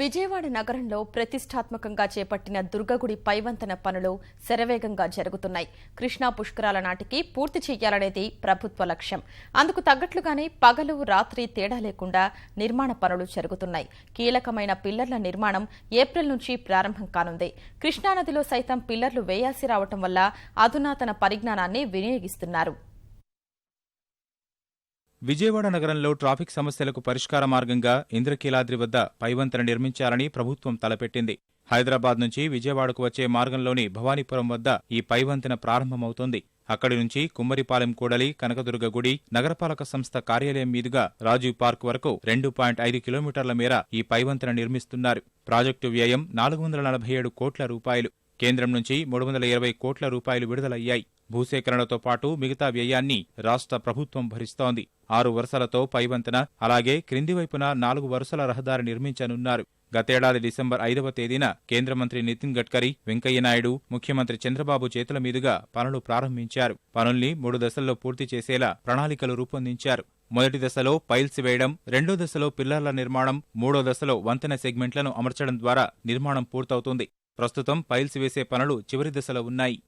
విజయవాడ నగరంలో ప్రతిష్టాత్మకంగా చేపట్టిన దుర్గగుడి పైవంతన పనులు శరవేగంగా జరుగుతున్నాయి. కృష్ణా పుష్కరాల నాటికి పూర్తి చేయాలనేది ప్రభుత్వ లక్ష్యం. అందుకు తగ్గట్లుగానే పగలు రాత్రి తేడా లేకుండా నిర్మాణ పనులు జరుగుతున్నాయి. కీలకమైన పిల్లర్ల నిర్మాణం ఏప్రిల్ నుంచి ప్రారంభం కానుంది. కృష్ణానదిలో సైతం పిల్లర్లు వేయాసి రావటం వల్ల అధునాతన పరిజ్ఞానాన్ని వినియోగిస్తున్నారు. విజయవాడ నగరంలో ట్రాఫిక్ సమస్యలకు పరిష్కార మార్గంగా ఇంద్రకీలాద్రి వద్ద పైవంతన నిర్మించాలని ప్రభుత్వం తలపెట్టింది. హైదరాబాద్ నుంచి విజయవాడకు వచ్చే మార్గంలోని భవానీపురం వద్ద ఈ పైవంతెన ప్రారంభమవుతోంది. అక్కడి నుంచి కుమ్మరిపాలెం కూడలి కనకదుర్గ గుడి నగరపాలక సంస్థ కార్యాలయం మీదుగా రాజీవ్ పార్క్ వరకు రెండు పాయింట్ ఐదు కిలోమీటర్ల మేర ఈ పైవంతెన నిర్మిస్తున్నారు. ప్రాజెక్టు వ్యయం నాలుగు వందల నలభై ఏడు కోట్ల రూపాయలు. కేంద్రం నుంచి మూడు వందల ఇరవై కోట్ల రూపాయలు విడుదలయ్యాయి. భూసేకరణతో పాటు మిగతా వ్యయాన్ని రాష్ట్ర ప్రభుత్వం భరిస్తోంది. ఆరు వరుసలతో పైవంతన అలాగే క్రింది వైపున నాలుగు వరుసల రహదారి నిర్మించనున్నారు. గతేడాది డిసెంబర్ ఐదవ తేదీన కేంద్ర మంత్రి నితిన్ గడ్కరీ వెంకయ్యనాయుడు ముఖ్యమంత్రి చంద్రబాబు చేతుల మీదుగా పనులు ప్రారంభించారు. పనుల్ని మూడు దశల్లో పూర్తి చేసేలా ప్రణాళికలు రూపొందించారు. మొదటి దశలో పైల్స్ వేయడం రెండో దశలో పిల్లర్ల నిర్మాణం మూడో దశలో వంతెన సెగ్మెంట్లను అమర్చడం ద్వారా నిర్మాణం పూర్తవుతుంది. ప్రస్తుతం పైల్స్ వేసే పనులు చివరి దశలో ఉన్నాయి.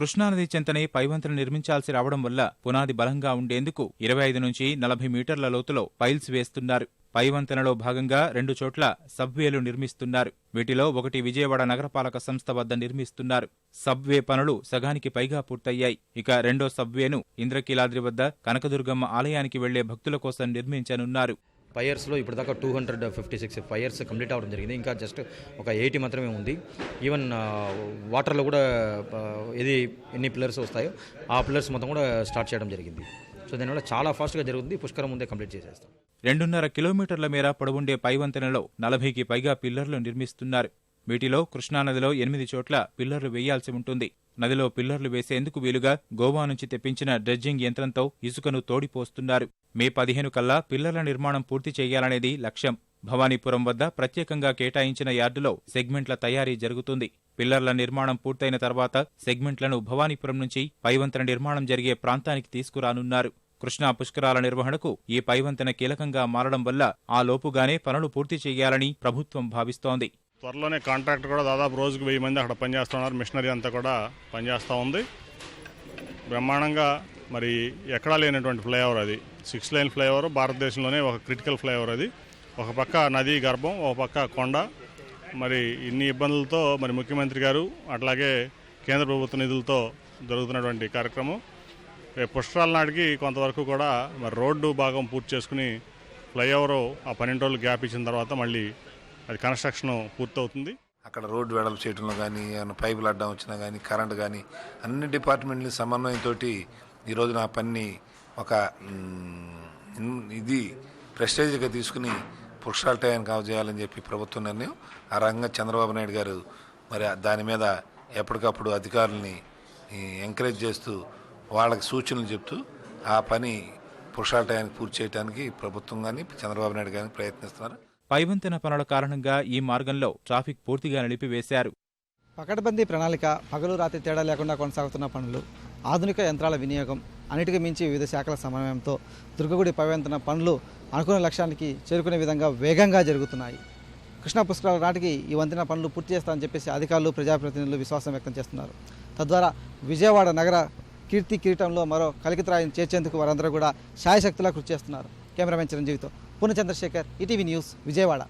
కృష్ణానది చెంతనే పైవంతెన నిర్మించాల్సి రావడం వల్ల పునాది బలంగా ఉండేందుకు ఇరవై ఐదు నుంచి నలభై మీటర్ల లోతులో పైల్స్ వేస్తున్నారు. పైవంతెనలో భాగంగా రెండు చోట్ల సబ్వేలు నిర్మిస్తున్నారు. వీటిలో ఒకటి విజయవాడ నగరపాలక సంస్థ వద్ద నిర్మిస్తున్నారు. సబ్వే పనులు సగానికి పైగా పూర్తయ్యాయి. ఇక రెండో సబ్వేను ఇంద్రకీలాద్రి వద్ద కనకదుర్గమ్మ ఆలయానికి వెళ్ళే భక్తుల కోసం నిర్మించనున్నారు. ఫైర్స్లో ఇప్పటిదాకా two hundred fifty six fires complete అవ్వడం జరిగింది. ఇంకా జస్ట్ ఒక ఎయిటీ మాత్రమే ఉంది. ఈవెన్ వాటర్లో కూడా ఏది ఎన్ని పిల్లర్స్ వస్తాయో ఆ పిల్లర్స్ మొత్తం కూడా స్టార్ట్ చేయడం జరిగింది. సో దానివల్ల చాలా ఫాస్ట్గా జరుగుతుంది. పుష్కరం ముందే కంప్లీట్ చేసేస్తాం. రెండున్నర కిలోమీటర్ల మేర పొడవుండే పైవంతెనలో నలభైకి పైగా పిల్లర్లు నిర్మిస్తున్నారు. వీటిలో కృష్ణానదిలో ఎనిమిది చోట్ల పిల్లర్లు వేయాల్సి ఉంటుంది. నదిలో పిల్లర్లు వేసేందుకు వీలుగా గోవా నుంచి తెప్పించిన డ్రెడ్జింగ్ యంత్రంతో ఇసుకను తోడిపోస్తున్నారు. మే పదిహేను కల్లా పిల్లర్ల నిర్మాణం పూర్తి చేయాలనేది లక్ష్యం. భవానీపురం వద్ద ప్రత్యేకంగా కేటాయించిన యార్డులో సెగ్మెంట్ల తయారీ జరుగుతుంది. పిల్లర్ల నిర్మాణం పూర్తయిన తర్వాత సెగ్మెంట్లను భవానీపురం నుంచి పైవంతన నిర్మాణం జరిగే ప్రాంతానికి తీసుకురానున్నారు. కృష్ణా పుష్కరాల నిర్వహణకు ఈ పైవంతెన కీలకంగా మారడం వల్ల ఆ లోపుగానే పనులు పూర్తి చేయాలని ప్రభుత్వం భావిస్తోంది. త్వరలోనే కాంట్రాక్ట్ కూడా దాదాపు రోజుకు వెయ్యి మంది అక్కడ పనిచేస్తున్నారు. మిషనరీ అంతా కూడా పనిచేస్తూ ఉంది. బ్రహ్మాండంగా మరి ఎక్కడా లేనటువంటి ఫ్లైఓవర్ అది. సిక్స్ లైన్ ఫ్లైఓవర్ భారతదేశంలోనే ఒక క్రిటికల్ ఫ్లైఓవర్ అది. ఒక పక్క నదీ గర్భం ఒక పక్క కొండ. మరి ఇన్ని ఇబ్బందులతో మరి ముఖ్యమంత్రి గారు అట్లాగే కేంద్ర ప్రభుత్వ నిధులతో జరుగుతున్నటువంటి కార్యక్రమం. రేపు పుష్కరాల నాటికి కొంతవరకు కూడా మరి రోడ్డు భాగం పూర్తి చేసుకుని ఫ్లైఓవర్ ఆ పన్నెండు రోజులు గ్యాప్ ఇచ్చిన తర్వాత మళ్ళీ అది కన్స్ట్రక్షన్ పూర్తవుతుంది. అక్కడ రోడ్డు వెడల్పు చేయడంలో కానీ ఏమైనా పైపులు అడ్డం వచ్చినా కానీ కరెంట్ కానీ అన్ని డిపార్ట్మెంట్ల సమన్వయంతో ఈ రోజున ఆ పని ఒక ఇది ప్రెస్టేజ్గా తీసుకుని పురుషాల కావజేయాలని చెప్పి ప్రభుత్వం నిర్ణయం. ఆ రంగంగా చంద్రబాబు నాయుడు గారు మరి దాని మీద ఎప్పటికప్పుడు అధికారుల్ని ఎంకరేజ్ చేస్తూ వాళ్ళకి సూచనలు చెప్తూ ఆ పని పురుషాల పూర్తి చేయడానికి ప్రభుత్వం కానీ చంద్రబాబు నాయుడు కానీ ప్రయత్నిస్తున్నారు. పైవంతెన పనుల కారణంగా ఈ మార్గంలో ట్రాఫిక్ పూర్తిగా నిలిపివేశారు. పకడ్బందీ ప్రణాళిక పగలు రాత్రి తేడా లేకుండా కొనసాగుతున్న పనులు ఆధునిక యంత్రాల వినియోగం అన్నిటికీ మించి వివిధ శాఖల సమన్వయంతో దుర్గగుడి పైవంతన పనులు అనుకున్న లక్ష్యానికి చేరుకునే విధంగా వేగంగా జరుగుతున్నాయి. కృష్ణా పుష్కరాల నాటికి ఈ వంతెన పనులు పూర్తి చేస్తామని చెప్పేసి అధికారులు ప్రజాప్రతినిధులు విశ్వాసం వ్యక్తం చేస్తున్నారు. తద్వారా విజయవాడ నగర కీర్తి కిరీటంలో మరో కలికితరాయిని చేర్చేందుకు వారందరూ కూడా శాయశక్తిలా కృషి చేస్తున్నారు. కెమెరామెన్ చిరంజీవితో పూర్ణ చంద్రశేఖర్ ఈటీవీ న్యూస్ విజయవాడ.